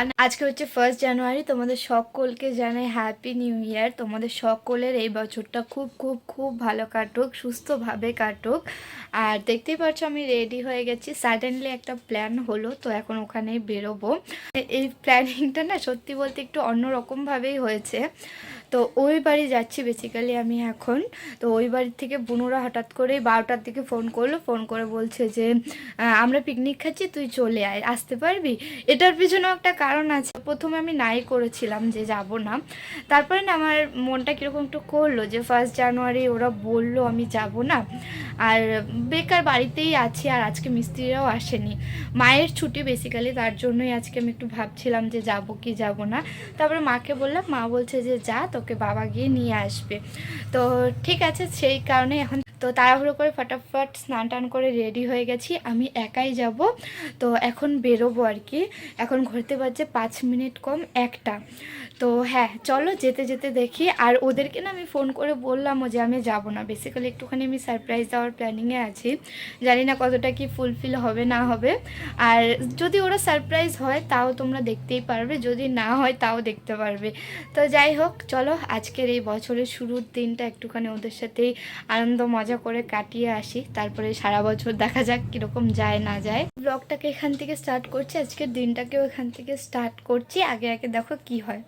One আজকে হচ্ছে first January তোমাদের সকলকে জানাই হ্যাপি নিউ ইয়ার তোমাদের সকলের এই বছরটা খুব খুব খুব ভালো কাটুক, সুস্থভাবে কাটুক। আর দেখতেই পাচ্ছ আমি রেডি হয়ে গেছি। সাডেনলি একটা প্ল্যান হলো, তো এখন ওখানেই বেরোবো। এই প্ল্যানিংটা না সত্যি বলতে একটু অন্যরকমভাবেই হয়েছে। তো ওই বাড়ি যাচ্ছি বেসিক্যালি আমি এখন। তো ওই বাড়ি থেকে বুনুরা হঠাৎ করে বারোটার দিকে ফোন করল ফোন করে বলছে যে আমরা পিকনিক খাচ্ছি, তুই চলে আয়, আসতে পারবি? এটার পিছনেও একটা কারণ আছে। প্রথমে আমি নাই করেছিলাম যে যাব না। তারপরে না আমার মনটা কীরকম একটু করল যে ফার্স্ট জানুয়ারি ওরা বলল আমি যাব না। আর বেকার বাড়িতেই আছি আর আজকে মিস্ত্রিরাও আসেনি। মায়ের ছুটি বেসিক্যালি তার জন্যই আজকে আমি একটু ভাবছিলাম যে যাব কি যাব না। তারপরে মাকে বললাম, মা বলছে যে যা তোকে বাবা গিয়ে নিয়ে আসবে। তো ঠিক আছে, সেই কারণে এখন তো তাড়াহুড়ো করে ফটাফট স্নান টান করে রেডি হয়ে গেছি, আমি একাই যাব। তো এখন বেরোবো আর কি। এখন ঘুরতে পারছে পাঁচ মিনিট কম একটা। তো হ্যাঁ চলো যেতে যেতে দেখি। আর ওদেরকে না আমি ফোন করে বললামও যে আমি যাব না। বেসিক্যালি একটুখানি আমি সারপ্রাইজ দেওয়ার প্ল্যানিংয়ে আছি। জানি না কতটা কি ফুলফিল হবে, না হবে। আর যদি ওরা সারপ্রাইজ হয়, তাও তোমরা দেখতেই পারবে। যদি না হয়, তাও দেখতে পারবে। তো যাই হোক, চলো আজকের এই বছরের শুরুর দিনটা একটুখানি ওদের সাথেই আনন্দ মজা করে কাটিয়ে আসি। তারপরে সারা বছর দেখা যাক কীরকম যায়, না যায়। ব্লগটাকে এখান থেকে স্টার্ট করছি। আজকের দিনটাকেও এখান থেকে স্টার্ট করছি। আগে আগে দেখো কি হয়।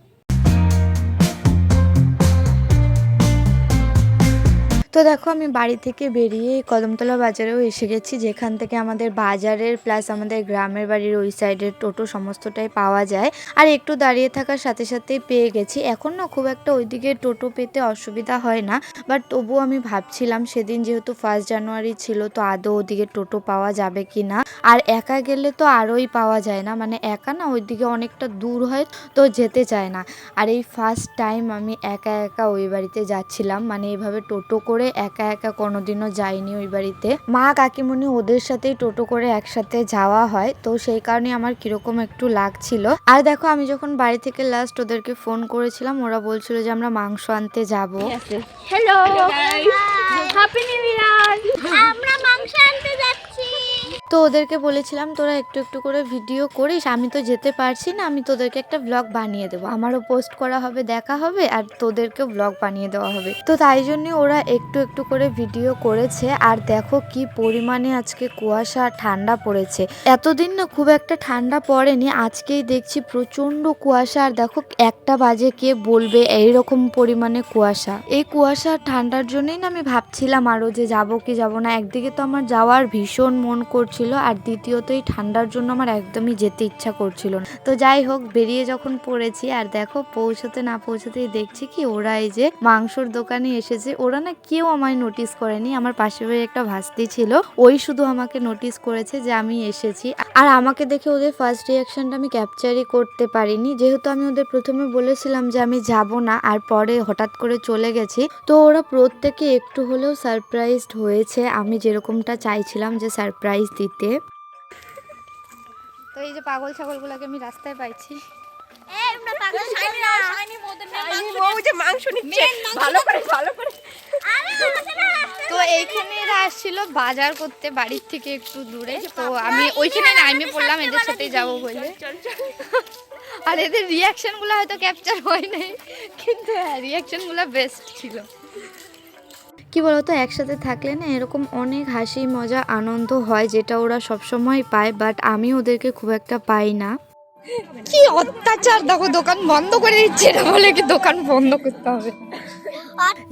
তো দেখো আমি বাড়ি থেকে বেরিয়ে কদমতলা বাজারেও এসে গেছি, যেখান থেকে আমাদের বাজারের প্লাস আমাদের গ্রামের বাড়ির ওই সাইডের টোটো সমস্তটাই পাওয়া যায়। আর একটু দাঁড়িয়ে থাকার সাথে সাথেই পেয়ে গেছি। এখন না খুব একটা ওইদিকে টোটো পেতে অসুবিধা হয় না বাট তবুও আমি ভাবছিলাম সেদিন যেহেতু ফার্স্ট জানুয়ারি ছিল, তো আদৌ ওদিকে টোটো পাওয়া যাবে কি না আর একা গেলে তো আরোই পাওয়া যায় না মানে একা না ওইদিকে অনেকটা দূর হয়, তো যেতে চায় না। আর এই ফার্স্ট টাইম আমি একা একা ওই বাড়িতে যাচ্ছিলাম মানে এইভাবে টোটো করে একা একা কোনোদিনও যাইনি ওই বাড়িতে। মা কাকিমণি ওদের সাথেই টোটো করে একসাথে যাওয়া হয় তো সেই কারণে আমার কীরকম একটু লাগছিল। আর দেখো আমি যখন বাড়ি থেকে লাস্ট ওদেরকে ফোন করেছিলাম ওরা বলছিল যে আমরা মাংস আনতে যাব। হ্যালো হ্যাপি নিউ ইয়ার আমরা মাংস আনতে যাচ্ছি তো ওদেরকে বলেছিলাম, তোরা একটু একটু করে ভিডিও করিস, আমি তো যেতে পারছি না, আমি তোদেরকে একটা ব্লগ বানিয়ে দেবো। আমারও পোস্ট করা হবে, দেখা হবে, আর তোদেরকেও ব্লগ বানিয়ে দেওয়া হবে। তো তাই জন্য ওরা একটু একটু করে ভিডিও করেছে, আর দেখো কি পরিমাণে আজকে কুয়াশা ঠান্ডা পড়েছে। এতদিন না খুব একটা ঠান্ডা পড়েনি, আজকেই দেখছি প্রচণ্ড কুয়াশা, আর দেখো একটা বাজে কে বলবে এইরকম পরিমাণে কুয়াশা। এই কুয়াশা ঠান্ডার জন্যই না আমি ভাবছিলাম আরও যে যাব কি যাব না, একদিকে তো আমার যাওয়ার ভীষণ মন করছিল আর দ্বিতীয়ত এই ঠান্ডার জন্য আমার একদমই যেতে ইচ্ছা করছিল না। তো যাই হোক, বেরিয়ে যখন পড়েছি আর দেখো পৌঁছতে না পৌঁছতেই দেখছি কি ওরা এই যে মাংসর দোকানে এসেছে। ওরা না কেউ আমায় নোটিস করেনি। আমার পাশে বাড়ি একটা ভাস্তি ছিল। ওই শুধু আমাকে নোটিস করেছে যে আমি এসেছি। আর আমাকে দেখে ওদের ফার্স্ট রিয়াকশনটা আমি ক্যাপচারই করতে পারিনি। যেহেতু আমি ওদের প্রথমে বলেছিলাম যে আমি যাব না আর পরে হঠাৎ করে চলে গেছি, তো ওরা প্রত্যেকে একটু হলেও সারপ্রাইজড হয়েছে। আমি যেরকমটা চাইছিলাম যে সারপ্রাইজ দিতে। তো এই যে পাগল ছাগলগুলোকে আমি রাস্তায় পাইছি। মাংস নিচ্ছে। ভালো করে ভালো করে। আরে আমাদের রাস্তা তো এইখানে এরা আসছিল বাজার করতে বাড়ির থেকে একটু দূরে। তো আমি ওইখানে নাইমে পড়লাম এদের সাথে যাব বলে। আর এদের রিয়াকশনগুলো হয়তো ক্যাপচার হয় নাই কিন্তু হ্যাঁ রিয়াকশনগুলো বেস্ট ছিল। কি বলতো, একসাথে থাকলে না এরকম অনেক হাসি, মজা, আনন্দ হয় যেটা ওরা সবসময় পায় বাট আমি ওদেরকে খুব একটা পাই না। কি অত্যাচার, দেখো দোকান বন্ধ করে দিচ্ছে না বলে কি দোকান বন্ধ করতে হবে?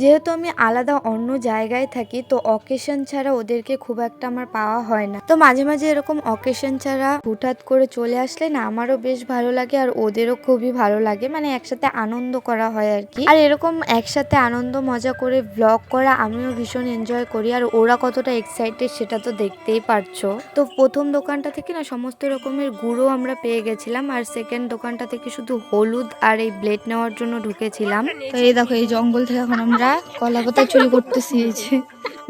যেহেতু আমি আলাদা অন্য জায়গায় থাকি তো অকেশন ছাড়া ওদেরকে খুব একটা আমার পাওয়া হয় না। তো মাঝে মাঝে এরকম অকেশন ছাড়া হুটহাট করে চলে আসলে না আমারও বেশ ভালো লাগে আর ওদেরও খুবই ভালো লাগে। মানে একসাথে আনন্দ করা হয় আর কি। আর এরকম একসাথে আনন্দ মজা করে ব্লগ করা আমিও ভীষণ এনজয় করি। আর ওরা কতটা এক্সাইটেড সেটা তো দেখতেই পারছ। তো প্রথম দোকানটা থেকে না সমস্ত রকমের গুঁড়ো আমরা পেয়ে গেছিলাম। আর সেকেন্ড দোকানটা থেকে শুধু হলুদ আর এই ব্লেড নেওয়ার জন্য ঢুকেছিলাম। তো এই দেখো এই জঙ্গল থেকে এখন আমরা কলা পাতা চুরি করতেছি।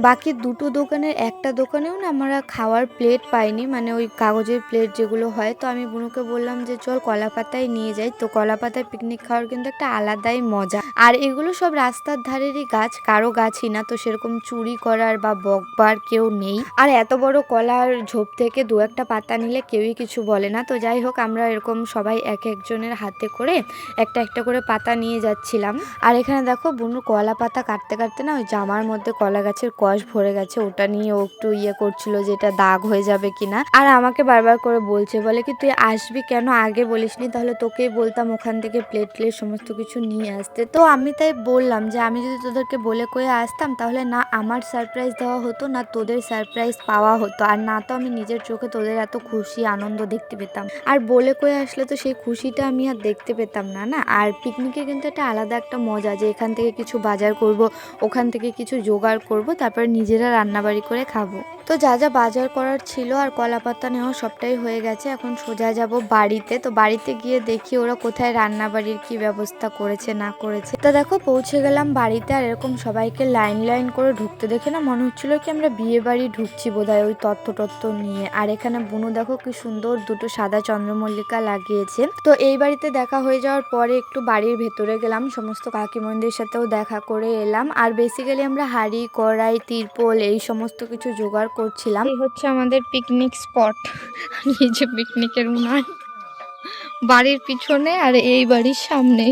বাকি দুটো দোকানের একটা দোকানেও না আমরা খাওয়ার প্লেট পাইনি মানে ওই কাগজের প্লেট যেগুলো হয়। তো আমি বুনুকে বললাম যে, চল কলা পাতায় নিয়ে যাই। তো কলা পাতায় পিকনিক খাওয়ার কিন্তু একটা আলাদাই মজা। আর এগুলো সব রাস্তার ধারেরই গাছ, কারও গাছই না, তো সেরকম চুরি করার বা বকবার কেউ নেই। আর এত বড় কলার ঝোপ থেকে দু একটা পাতা নিলে কেউই কিছু বলে না। তো যাই হোক, আমরা এরকম সবাই এক একজনের হাতে করে একটা একটা করে পাতা নিয়ে যাচ্ছিলাম। আর এখানে দেখো, বুনু কলা পাতা কাটতে কাটতে না ওই জামার মধ্যে কলা গাছের কষ ভরে গেছে। ওটা নিয়ে ও একটু ইয়ে করছিল যে এটা দাগ হয়ে যাবে কিনা। আর আমাকে বারবার করে বলছে, বলে কি, তুই আসবি কেন? আগে বলিসনি তাহলে তোকেই বলতাম ওখান থেকে প্লেট প্লেট সমস্ত কিছু নিয়ে আসতে। তো আমি তাই বললাম যে, আমি যদি তোদেরকে বলে কয়ে আসতাম, তাহলে না আমার সারপ্রাইজ দেওয়া হতো, না তোদের সারপ্রাইজ পাওয়া হতো। আর না তো আমি নিজের চোখে তোদের এত খুশি, আনন্দ দেখতে পেতাম। আর বলে কয়ে আসলে তো সেই খুশিটা আমি আর দেখতে পেতাম না না? আর পিকনিকে কিন্তু একটা আলাদা একটা মজা যে, এখান থেকে কিছু বাজার করব, ওখান থেকে কিছু জোগাড় করব, তারপর নিজেরা রান্নাবাড়ি করে খাব। তো যা যা বাজার করার ছিল আর কলা পাতা নেওয়া সবটাই হয়ে গেছে, এখন সোজা যাব বাড়িতে। তো বাড়িতে গিয়ে দেখি ওরা কোথায় রান্নাবাড়ির কি ব্যবস্থা করেছে, না করেছে। তো দেখো, পৌঁছে গেলাম বাড়িতে আর এরকম সবাইকে লাইন লাইন করে ঢুকতে দেখে না মনে হচ্ছিল কি আমরা বিয়ে বাড়ি ঢুকছি বোধহয় ওই তত্ত্ব তত্ত্ব নিয়ে। আর এখানে বুনু দেখো কি সুন্দর দুটো সাদা চন্দ্রমল্লিকা লাগিয়েছে। তো এই বাড়িতে দেখা হয়ে যাওয়ার পরে একটু বাড়ির ভেতরে গেলাম, সমস্ত কাকিমন্দির সাথেও দেখা করে এলাম। আর বেসিক্যালি আমরা হাড়ি কড়াই তিরপল এই সমস্ত কিছু জোগাড় করছিলাম। এই হচ্ছে আমাদের পিকনিক স্পট এই যে পিকনিকের উনান। বাড়ির পিছনে আর এই বাড়ির সামনে।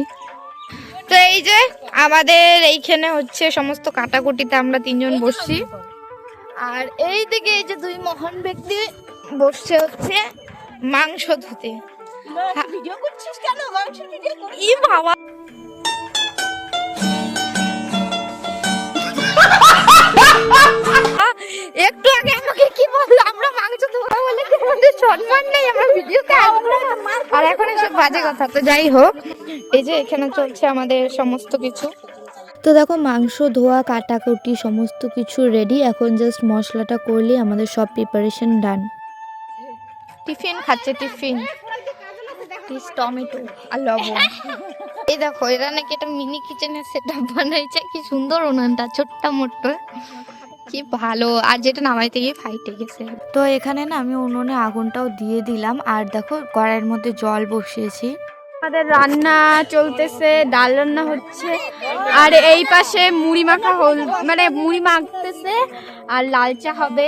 তো এই যে আমাদের এইখানে হচ্ছে সমস্ত কাটাকুটিতে আমরা তিনজন বসছি। আর এই দিকে এই যে দুই মহান ব্যক্তি বসছে হচ্ছে মাংস ধুতে। ভিডিও করছিস কেন? মাংস ভিডিও একটু আগে আমাকে কি বলল? আমরা মাংস ধোয়া বলে কি আমাদের সম্মান নেই? আমরা ভিডিওতে আর এখন এসব বাজে কথা। তো যাই হোক এই যে এখানে চলছে আমাদের সমস্ত কিছু। তো দেখো মাংস ধোয়া কাটাকুটি সমস্ত কিছু রেডি এখন জাস্ট মশলাটা করলে আমাদের সব প্রিপারেশন ডান টিফিন খাচ্ছে টিফিন পিস টমেটো আর লবণ। এই দেখো এরা নাকি একটা মিনি কিচেনের সেট বানাইছে। কি সুন্দর উনানটা ছোট্ট মোট্ট। কি ভালো। আর যেটা নামাইতে গিয়ে ফাইটে গেছে। তো এখানে না আমি উনুনে আগুনটাও দিয়ে দিলাম। আর দেখো কড়াইয়ের মধ্যে জল বসিয়েছি। আমাদের রান্না চলতেছে ডাল রান্না হচ্ছে। আর এই পাশে মুড়ি মাখা হল মানে মুড়ি মাখতেছে আর লাল চা হবে।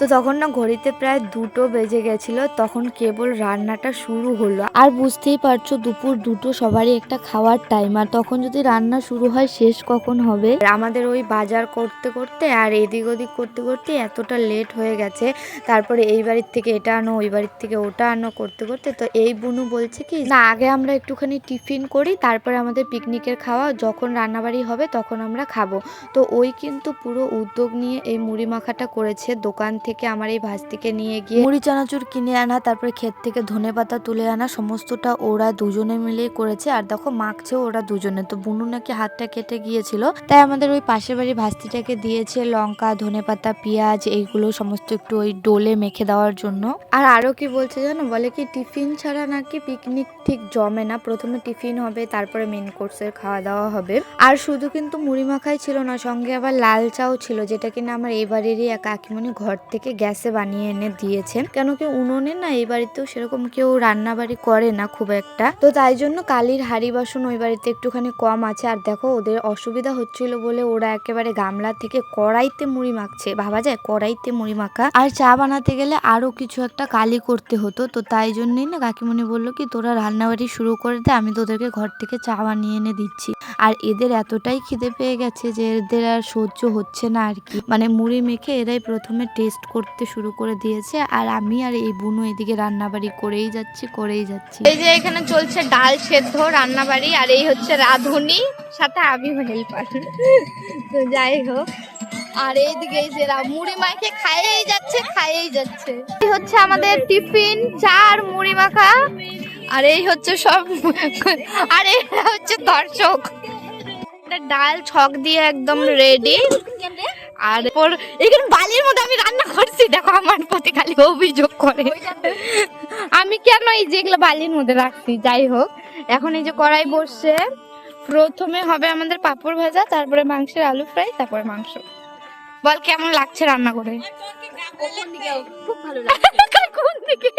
তো তখন না ঘড়িতে প্রায় দুটো বেজে গেছিল, তখন কেবল রান্নাটা শুরু হলো। আর বুঝতেই পারছ, দুপুর দুটো, সবারই একটা খাওয়ার টাইম আর তখন যদি রান্না শুরু হয়, শেষ কখন হবে? আমাদের ওই বাজার করতে করতে আর এদিক ওদিক করতে করতে এতটা লেট হয়ে গেছে। তারপরে এই বাড়ির থেকে এটা আনো, ওই বাড়ির থেকে ওটা আনো, করতে করতে। তো এই বুনু বলছে কি, না, আগে আমরা একটুখানি টিফিন করি, তারপরে আমাদের পিকনিকের খাওয়া, যখন রান্নাবাড়ি হবে, তখন আমরা খাব। তো ওই কিন্তু পুরো উদ্যোগ নিয়ে এই মুড়ি মাখাটা করেছে দোকান থেকে আমার এই ভাস্তিকে নিয়ে গিয়ে মুড়ি, চানাচুর কিনে আনা, তারপরে ক্ষেত থেকে ধনে পাতা তুলে আনা, সমস্তটা ওরা দুজনে মিলেই করেছে। আর দেখো মাখছে ওরা দুজনে। তো বুনু নাকি হাতটা কেটে গিয়েছিল। তাই আমাদের ওই পাশের বাড়ির ভাস্তিটাকে দিয়েছে লঙ্কা, ধনে পাতা, পেঁয়াজ, এইগুলো সমস্ত একটু ওই ডোলে মেখে দেওয়ার জন্য। আর আরও কি বলছে জানো? বলে কি, টিফিন ছাড়া নাকি পিকনিক ঠিক জমে না। প্রথমে টিফিন হবে, তারপরে মেন কোর্সের খাওয়া দাওয়া হবে। আর শুধু কিন্তু মুড়ি মাখাই ছিল না, সঙ্গে আবার লাল চাও ছিল, যেটা কিনা আমার এবারেরই এক কাকিমণি ঘর থেকে গ্যাসে বানিয়ে এনে দিয়েছে কেন কি উনুনে না? এই বাড়িতেও সেরকম কেউ রান্না বাড়ি করে না খুব একটা। তো তাই জন্য কালির হাড়ি বাসন ওই বাড়িতে একটুখানি কম আছে। আর দেখো, ওদের অসুবিধা হচ্ছিল বলে ওরা একেবারে গামলা থেকে কড়াইতে মুড়ি মাখছে। ভাবা যায়, কড়াইতে মুড়ি মাখা। আর চা বানাতে গেলে আরও কিছু একটা কালি করতে হতো। তো তাই জন্যই না কাকিমণি বলল কি, তোরা রান্নাবাড়ি শুরু করে দে, আমি তোদেরকে ঘর থেকে চা বানিয়ে এনে দিচ্ছি। আর এদের এতটাই খিদে পেয়ে গেছে যে এদের আর সহ্য হচ্ছে না আর কি। মানে মুড়ি মেখে এরাই প্রথমে টেস্ট করতে শুরু করে দিয়েছে আর আমি আর এই বুনু এদিকে রান্নাবাড়ি করেই যাচ্ছি করেই যাচ্ছি। এই যে এখানে চলছে ডাল সেদ্ধ রান্নাবাড়ি আর এই হচ্ছে রাঁধুনি সাথে আমি হেল্পার। তো যাই হোক আর এইদিকে এই যে মুড়ি মাখে খাইয়েই যাচ্ছে খাইয়েই যাচ্ছে। এই হচ্ছে আমাদের টিফিন চার মুড়ি মাখা। আর এই হচ্ছে সব আর এরা হচ্ছে দর্শক। ডাল ছক দিয়ে একদম রেডি। আর এরপর এখানে বালির মধ্যে আমি রান্না করছি দেখো আমার প্রতি খালি অভিযোগ করে। আমি কেন এই যেগুলো বালির মধ্যে রাখছি? যাই হোক এখন এই যে কড়াই বসছে প্রথমে হবে আমাদের পাঁপড় ভাজা তারপরে মাংসের আলু ফ্রাই তারপরে মাংস। বল কেমন লাগছে রান্না করে? খুব ভালো লাগে কোন দিকে?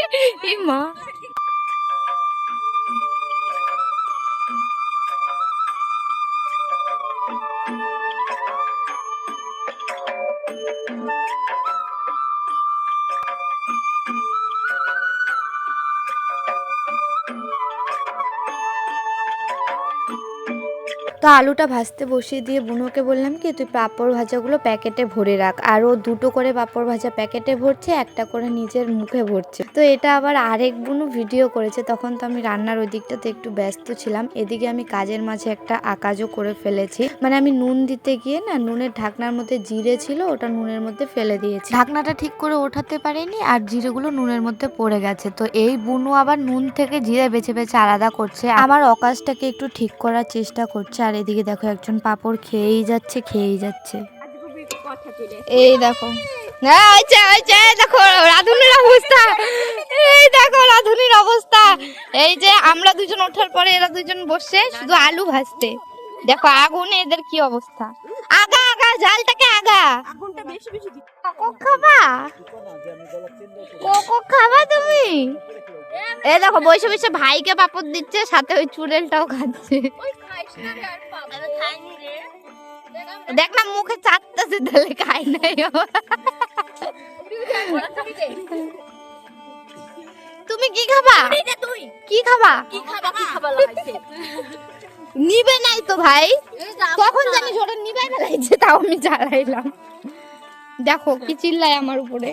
এই মা। তো আলুটা ভাজতে বসিয়ে দিয়ে বুনোকে বললাম কি, তুই পাঁপড় ভাজাগুলো প্যাকেটে ভরে রাখ। আর ও দুটো করে পাঁপড় ভাজা প্যাকেটে ভরছে, একটা করে নিজের মুখে ভরছে। তো এটা আবার আরেক বুনু ভিডিও করেছে, তখন তো আমি রান্নার ওই দিকটাতে একটু ব্যস্ত ছিলাম। এদিকে আমি কাজের মাঝে একটা আকাজও করে ফেলেছি। মানে আমি নুন দিতে গিয়ে না, নুনের ঢাকনার মধ্যে জিরে ছিল, ওটা নুনের মধ্যে ফেলে দিয়েছি। ঢাকনাটা ঠিক করে ওঠাতে পারিনি আর জিরেগুলো নুনের মধ্যে পড়ে গেছে। তো এই বুনু আবার নুন থেকে জিরে বেছে বেছে আলাদা করছে। আমার অকাজটাকে একটু ঠিক করার চেষ্টা করছে আর এদিকে দেখো একজন পাপড় খেয়েই যাচ্ছে খেয়েই যাচ্ছে। এই দেখো। না হয়েছে হয়েছে দেখো, রাধুনির অবস্থা। এই দেখো, রাধুনির অবস্থা। এই যে, আমরা দুজন ওঠার পরে এরা দুজন বসে শুধু আলু ভাজতে। দেখো আগুনে এদের কি অবস্থা? আগা আগা জালটাকে আগা। কোকো খাবা? কোকো খাবা তুমি? এ দেখো বসে বসে ভাইকে পাপড় দিচ্ছে সাথে ওই চুড়েলটাও খাচ্ছে। আমি খাইনি রে। দেখ না মুখে চাটতেছে তাহলে খাই নাই ও। তুমি কি খাবা? তুই। কি খাবা? কি খাবা কি খাবা লাগাইছে? নিবে নাই তো ভাই। কখন জানিস ওটা নিবে ফেলাইছে তাও আমি জ্বালাইলাম। দেখো কি চিল্লায় আমার উপরে।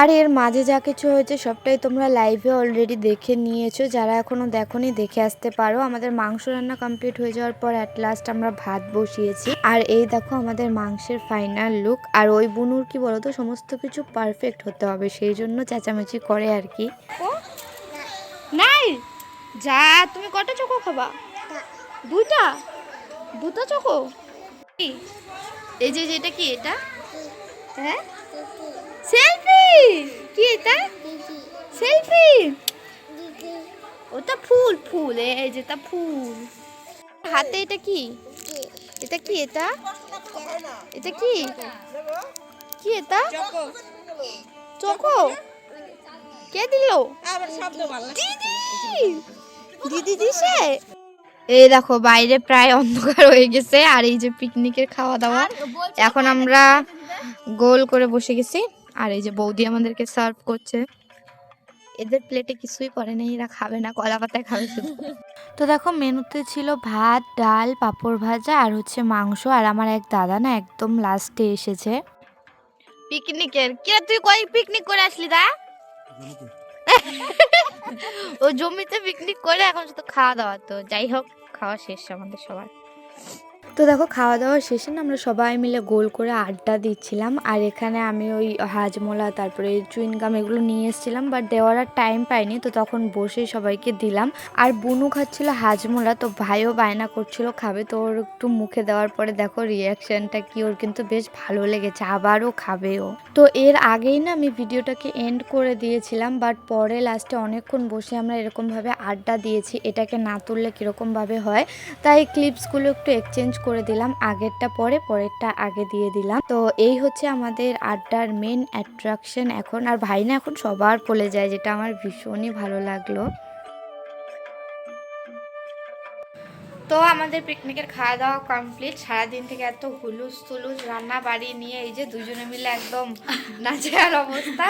আর এর মাঝে যা কিছু হয়েছে সবটাই তোমরা লাইভে অলরেডি দেখে নিয়েছো। যারা এখনও দেখোনি দেখে আসতে পারো। আমাদের মাংস রান্না কমপ্লিট হয়ে যাওয়ার পর অ্যাট লাস্ট আমরা ভাত বসিয়েছি। আর এই দেখো আমাদের মাংসের ফাইনাল লুক আর ওই বুনুর কি বলতো সমস্ত কিছু পারফেক্ট হতে হবে। সেই জন্য চেঁচামেচি করে আর কি। নাই যা তুমি কটা চোখো খাবা? দুইটা? দুটো চোখো? এই যে যেটা কি এটা? হ্যাঁ? সেলফি! কি এটা? সেলফি! ওটা ফুল ফুল এই যেটা ফুল। হাতে এটা কি? এটা কি এটা? এটা কি? কি এটা? চকো? কে দিল? দিদি! দিদি দিছে? এই দেখো বাইরে প্রায় অন্ধকার হয়ে গেছে আর এই যে পিকনিকের খাওয়া দাওয়া এখন আমরা গোল করে বসে গেছি আর এই যে বৌদি আমাদেরকে সার্ভ করছে। এদের প্লেটে কিছুই পড়ে নেই এরা খাবে না কলা পাতায় খাবে শুধু। তো দেখো মেনুতে ছিল ভাত ডাল পাঁপড় ভাজা আর হচ্ছে মাংস আর আমার এক দাদা না একদম লাস্টে এসেছে। পিকনিকের? কে তুই কই পিকনিক করে আসলি দা? ও জমিতে পিকনিক করে এখন শুধু খাওয়া দাওয়া তো যাই হোক। খাওয়া শেষ আমাদের সবার। তো দেখো খাওয়া দাওয়া শেষে না আমরা সবাই মিলে গোল করে আড্ডা দিচ্ছিলাম। আর এখানে আমি ওই হাজমোলা, তারপরে চুইনগাম এগুলো নিয়ে এসেছিলাম বাট দেওয়ার আর টাইম পাইনি, তো তখন বসে সবাইকে দিলাম। আর বুনু খাচ্ছিল হাজমোলা, তো ভাইও বায়না করছিল খাবে, তো ওর একটু মুখে দেওয়ার পরে দেখো রিয়াকশানটা কি, ওর কিন্তু বেশ ভালো লেগেছে, আবারও খাবে ও। তো এর আগেই না আমি ভিডিওটাকে এন্ড করে দিয়েছিলাম বাট পরে লাস্টে অনেকক্ষণ বসে আমরা এরকমভাবে আড্ডা দিয়েছি, এটাকে না তুললে কীরকমভাবে হয়। তাই ক্লিপসগুলো একটু এক্সচেঞ্জ করে দিলাম, আগেরটা পরে পরেরটা আগে দিয়ে দিলাম। তো এই হচ্ছে আমাদের আড্ডার মেন অ্যাট্রাকশন এখন। আর ভাই না এখন সবার পলে যায়, যেটা আমার ভীষণই ভালো লাগল। তো আমাদের পিকনিকের খাওয়া দাওয়া কমপ্লিট সারাদিন থেকে এত হুলুস তুলুস রান্না বাড়ি নিয়ে এই যে দুজনে মিলে একদম নাচের অবস্থা।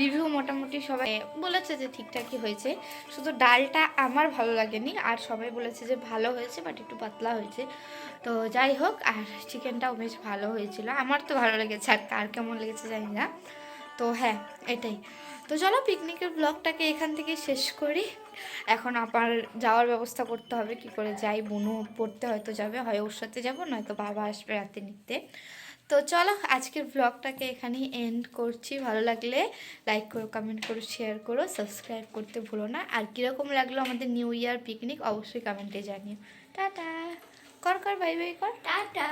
রিভিউ মোটামুটি সবাই বলেছে যে ঠিকঠাকই হয়েছে। শুধু ডালটা আমার ভালো লাগেনি, আর সবাই বলেছে যে ভালো হয়েছে বাট একটু পাতলা হয়েছে। তো যাই হোক, আর চিকেনটাও বেশ ভালো হয়েছিল। আমার তো ভালো লেগেছে, আর কার কেমন লেগেছে জানি না। তো হ্যাঁ এটাই। তো চলো পিকনিকের ব্লগটাকে এখান থেকে শেষ করি। এখন আবার যাওয়ার ব্যবস্থা করতে হবে, কি করে যাই, বুনু পড়তে হয়তো যাবে, হয় ওর সাথে যাব, নয়তো বাবা আসবে রাতে নিতে। তো চলো আজকের ব্লগটাকে এখানেই এন্ড করছি। ভালো লাগলে লাইক করো কমেন্ট করো শেয়ার করো সাবস্ক্রাইব করতে ভুলো না। আর কীরকম লাগল আমাদের নিউ ইয়ার পিকনিক অবশ্যই কমেন্টে জানিও। টাটা। কর কর বাই বাই কর। টাটা।